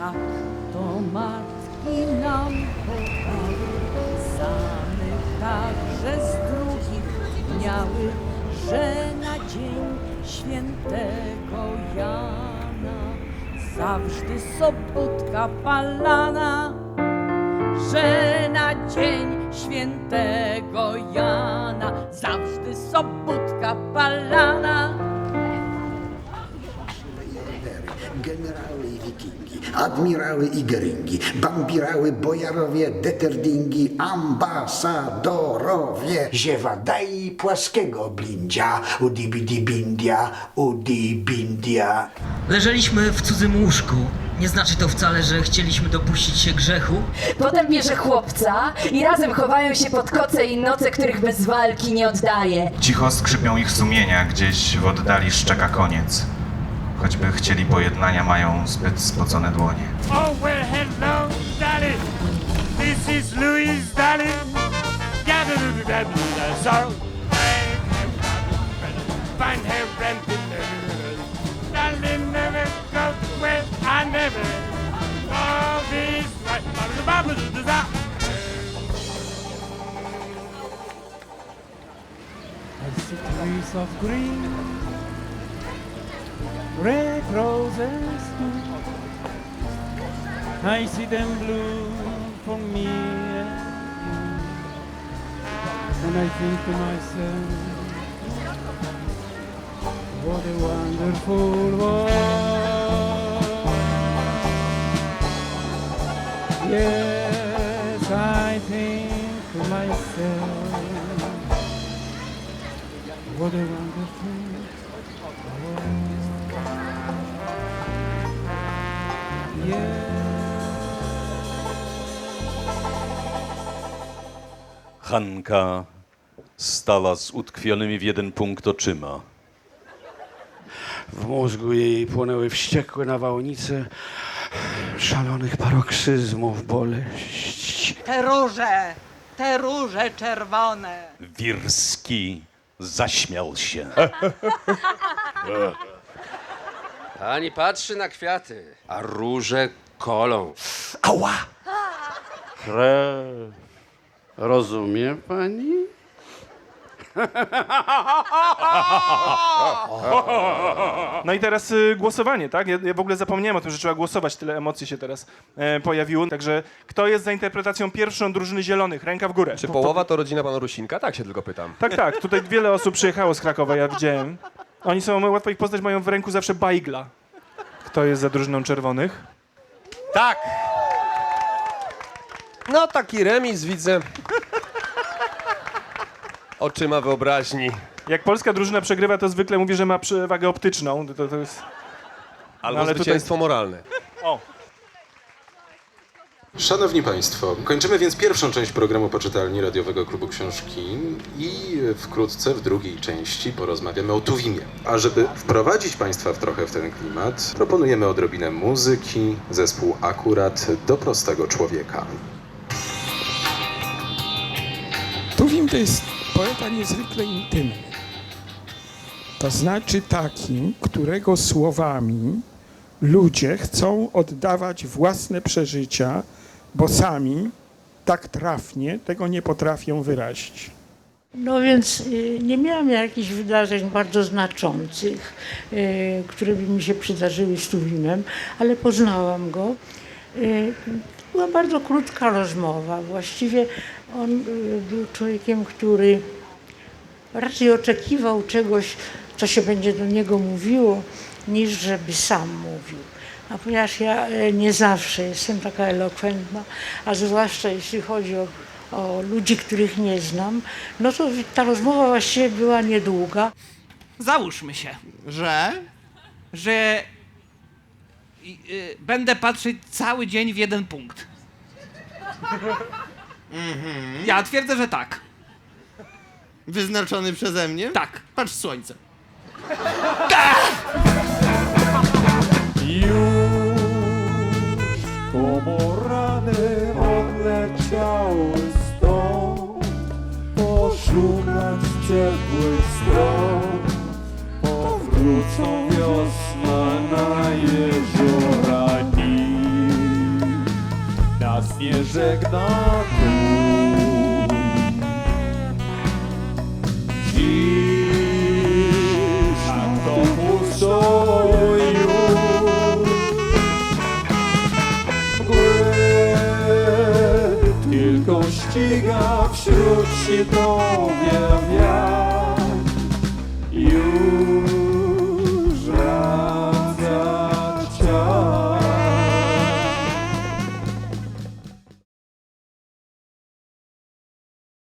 tak to matki nam podały. Zamek także z drugich miały, że na dzień świętego Jana zawsze sobotka palana, że na dzień świętego Jana zawsze sobotka palana. Admirały i geringi, bambirały, bojarowie, deterdingi, ambasadorowie. Ziewa daj płaskiego blindzia, udibidibindia, udibindia. Leżeliśmy w cudzym łóżku. Nie znaczy to wcale, że chcieliśmy dopuścić się grzechu. Potem bierze chłopca i razem chowają się pod koce i noce, których bez walki nie oddaje. Cicho skrzypią ich sumienia, gdzieś w oddali szczeka koniec. Choćby chcieli pojednania, mają zbyt spocone dłonie. Oh, well, hello, Dolly. This is Louis, bubbles, I see trees of green, red roses. I see them bloom for me and you. And I think to myself, what a wonderful world. Yes, I think to myself, what a wonderful world. Hanka stała z utkwionymi w jeden punkt oczyma. W mózgu jej płonęły wściekłe nawałnice szalonych paroksyzmów, boleści. Te róże, te róże czerwone. Wirski zaśmiał się. Pani patrzy na kwiaty, a róże kolą. Ała! Krew. Rozumie pani? No i teraz y, głosowanie, tak? Ja, ja w ogóle zapomniałem o tym, że trzeba głosować, tyle emocji się teraz e, pojawiło. Także kto jest za interpretacją pierwszą drużyny zielonych? Ręka w górę. Czy Po- połowa to rodzina pana Rusinka? Tak się tylko pytam. Tak, tak. Tutaj wiele osób przyjechało z Krakowa, ja widziałem. Oni są, łatwo ich poznać, mają w ręku zawsze bajgla. Kto jest za drużyną czerwonych? Tak! No taki remis widzę. Oczyma wyobraźni. Jak polska drużyna przegrywa, to zwykle mówi, że ma przewagę optyczną. To, to jest... Albo ale tutaj- zwycięstwo moralne. O, Szanowni Państwo, kończymy więc pierwszą część programu Poczytalni Radiowego Klubu Książki i wkrótce w drugiej części porozmawiamy o Tuwimie. A żeby wprowadzić Państwa w trochę w ten klimat, proponujemy odrobinę muzyki, zespół akurat do prostego człowieka. Tuwim to jest poeta niezwykle intymny. To znaczy taki, którego słowami ludzie chcą oddawać własne przeżycia, bo sami tak trafnie tego nie potrafią wyrazić. No więc y, nie miałam jakichś wydarzeń bardzo znaczących, y, które by mi się przydarzyły z Tuwimem, ale poznałam go. Y, Była bardzo krótka rozmowa. Właściwie on był człowiekiem, który raczej oczekiwał czegoś, co się będzie do niego mówiło, niż żeby sam mówił. A ponieważ ja e, nie zawsze jestem taka elokwentna, a zwłaszcza jeśli chodzi o, o ludzi, których nie znam, no to ta rozmowa właściwie była niedługa. Załóżmy się, że. że. i- y, będę patrzeć cały dzień w jeden punkt. Ja twierdzę, że tak. Wyznaczony przeze mnie? Tak. Patrz słońce. ciepłych stron Powrócą wiosna na jeziora Nil Nas nie żegna ściga wśród światowie wiatr. Już